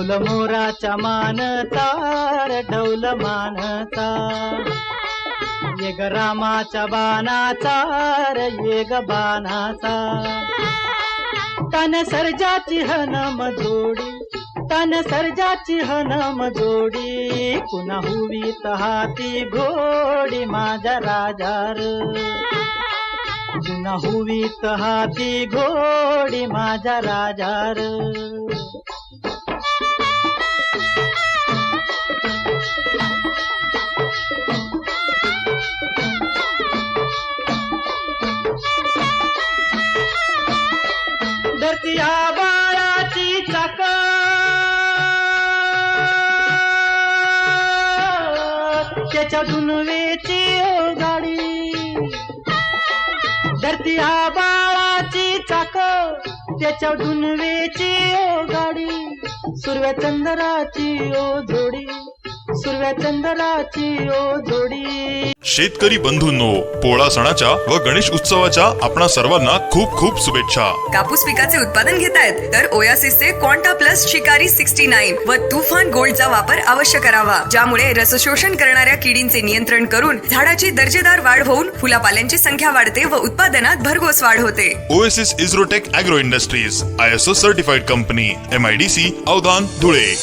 डौल मोराचा मानता र डौल मानता. ये ग रामाच्या बाणाचा र ये ग बाणाचा. तन सर्जाची हनम जोडी तन सर्जाची हनम जोडी पुन्हा हुवी हाती घोडी माझ्या राजार. पुन्हा हुवीत हाती घोडी माझ्या राजार. या बाळाची चाक त्याच्यातून वेची ओ गाडी धरती बाळाची चाक त्याच्यातून वेची ओ गाडी सुरव्या चंद्राची ओ जोडी शेतकरी बंधूंनो पोळा सणाच्या व गणेश उत्सवाच्या आपणा सर्वांना खूप खूप शुभेच्छा. कापूस पिकाचे उत्पादन घेतायत तर ओयासिसचे Quanta plus Shikari sixty nine व तुफान गोल्डचा वापर अवश्य करावा. ज्यामुळे रसशोषण करणाऱ्या किडींचे नियंत्रण करून झाडाची दर्जेदार वाढ होऊन फुलापाल्यांची संख्या वाढते व उत्पादनात भरघोस वाढ होते. Oasis इझ्रोटेक agro industries I S O certified company M I D C Avdhan Dhule.